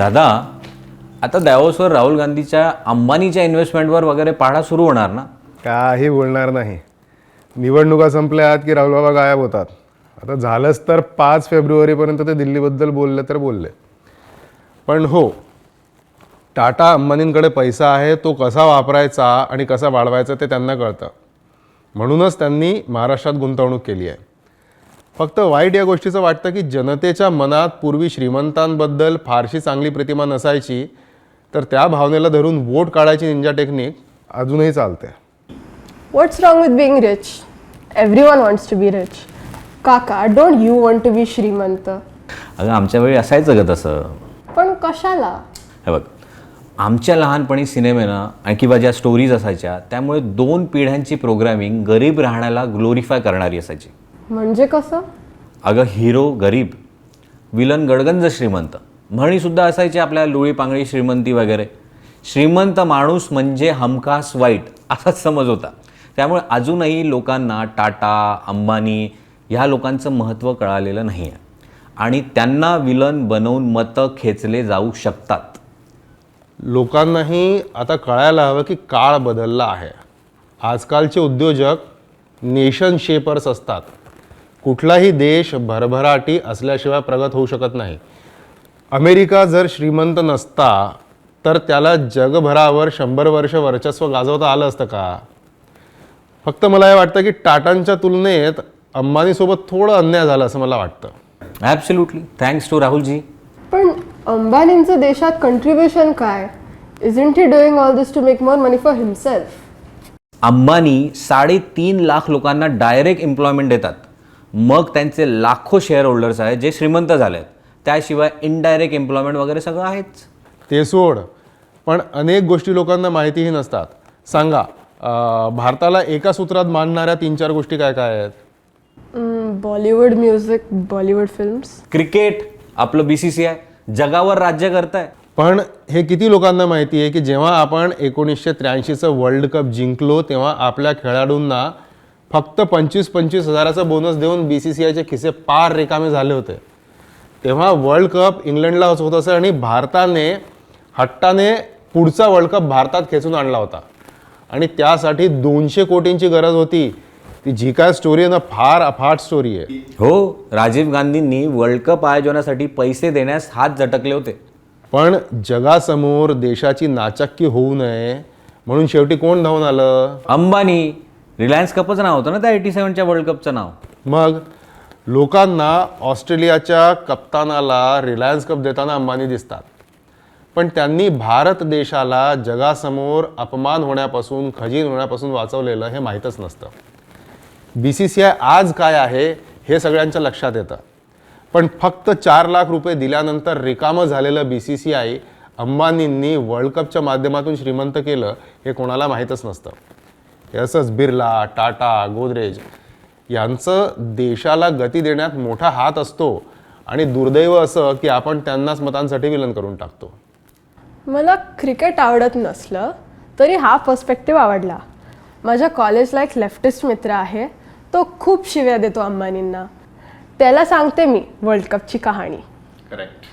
दादा आता दॅवोसवर राहुल गांधीच्या अंबानीच्या इन्व्हेस्टमेंटवर वगैरे पाहणा सुरू होणार ना? काही बोलणार नाही. निवडणुका संपल्यात की राहुल बाबा गायब होतात. आता झालंच तर पाच फेब्रुवारीपर्यंत ते दिल्लीबद्दल बोलले तर बोलले. पण हो टाटा अंबानींकडे पैसा आहे तो कसा वापरायचा आणि कसा वाढवायचा ते त्यांना कळतं. म्हणूनच त्यांनी महाराष्ट्रात गुंतवणूक केली आहे. फक्त वाईट या गोष्टीचं वाटतं की जनतेच्या मनात पूर्वी श्रीमंतांबद्दल फारशी चांगली प्रतिमा नसायची तर त्या भावनेला धरून वोट काढायची निंजा टेक्निक अजूनही चालते. What's wrong with being rich? Everyone wants to be rich. Kaka, don't you want to be श्रीमंत? अगं आमच्या वेळी असायचं ग तसं. पण कशाला? हे बघ आमच्या लहानपणी सिनेमेनं आणि किंवा ज्या स्टोरीज असायच्या त्यामुळे दोन पिढ्यांची प्रोग्रामिंग गरीब राहण्याला ग्लोरिफाय करणारी असायची. म्हणजे कसं? अगं हिरो गरीब विलन गडगंज श्रीमंत. म्हणीसुद्धा असायची आपल्या लोळी पांगळी श्रीमंती वगैरे. श्रीमंत माणूस म्हणजे हमखास वाईट असाच समज होता. त्यामुळे अजूनही लोकांना टाटा अंबानी ह्या लोकांचं महत्त्व कळालेलं नाही आहे आणि त्यांना विलन बनवून मतं खेचले जाऊ शकतात. लोकांनाही आता कळायला हवं की काळ बदलला आहे. आजकालचे उद्योजक नेशन शेपर्स असतात. कुठलाही देश भरभराटी असल्याशिवाय प्रगत होऊ शकत नाही. अमेरिका जर श्रीमंत नसता तर त्याला जगभरावर शंभर वर्ष वर्चस्व गाजवता आलं असतं का? फक्त मला हे वाटतं की टाटांच्या तुलनेत अंबानीसोबत थोडं अन्याय झालं असं मला वाटतं. ॲब्सल्युटली थँक्स टू राहुलजी पण अंबानींचं देशात कंट्रीब्युशन काय? Isn't he doing all this to make more money for himself Ambani साडेतीन लाख लोकांना डायरेक्ट एम्प्लॉयमेंट देतात. मग त्यांचे लाखो शेअर होल्डर्स आहेत जे श्रीमंत झाले आहेत त्याशिवाय इनडायरेक्ट एम्प्लॉयमेंट वगैरे सगळं आहेच. ते सोड. पण अनेक गोष्टी लोकांना माहितीही नसतात. सांगा अं, भारताला एका सूत्रात मांडणाऱ्या तीन चार गोष्टी काय काय आहेत? Bollywood music Bollywood films cricket आपलं बी सी सी आय जगावर राज्य करताय. पण हे किती लोकांना माहिती आहे की जेव्हा आपण एकोणीसशे त्र्याऐंशीचं वर्ल्ड कप जिंकलो तेव्हा आपल्या खेळाडूंना फक्त पंचवीस पंचवीस हजाराचा बोनस देऊन बी सी सी आयचे खिसे पार रिकामे झाले होते. तेव्हा वर्ल्ड कप इंग्लंडला होत असे आणि भारताने हट्टाने पुढचा वर्ल्ड कप भारतात खेचून आणला होता. आणि त्यासाठी दोनशे कोटींची गरज होती. ती जी काय स्टोरी आहे ना फार अफाट स्टोरी आहे. हो राजीव गांधींनी वर्ल्ड कप आयोजनासाठी पैसे देण्यास हात झटकले होते. पण जगासमोर देशाची नाचक्की होऊ नये म्हणून शेवटी कोण धावून आलं? अंबानी. रिलायन्स कपचं नाव होतं ना त्या एटी सेवनच्या वर्ल्ड कपचं नाव? मग लोकांना ऑस्ट्रेलियाच्या कप्तानाला रिलायन्स कप देताना अंबानी दिसतात. पण त्यांनी भारत देशाला जगासमोर अपमान होण्यापासून खजील होण्यापासून वाचवलेलं हे माहीतच नसतं. बी सी सी आय आज काय आहे हे सगळ्यांच्या लक्षात येतं. पण फक्त चार लाख रुपये दिल्यानंतर रिकामं झालेलं बी सी सी आय अंबानींनी वर्ल्ड कपच्या माध्यमातून श्रीमंत केलं हे कोणाला माहीतच नसतं. असंच बिर्ला टाटा गोदरेज यांचं देशाला गती देण्यात मोठा हात असतो आणि दुर्दैव असं की आपण त्यांनाच मतांसाठी विलन करून टाकतो. मला क्रिकेट आवडत नसलं तरी हा पर्स्पेक्टिव्ह आवडला. माझ्या कॉलेजला एक लेफ्टिस्ट मित्र आहे तो खूप शिव्या देतो अंबानींना. त्याला सांगते मी वर्ल्ड कपची कहाणी. करेक्ट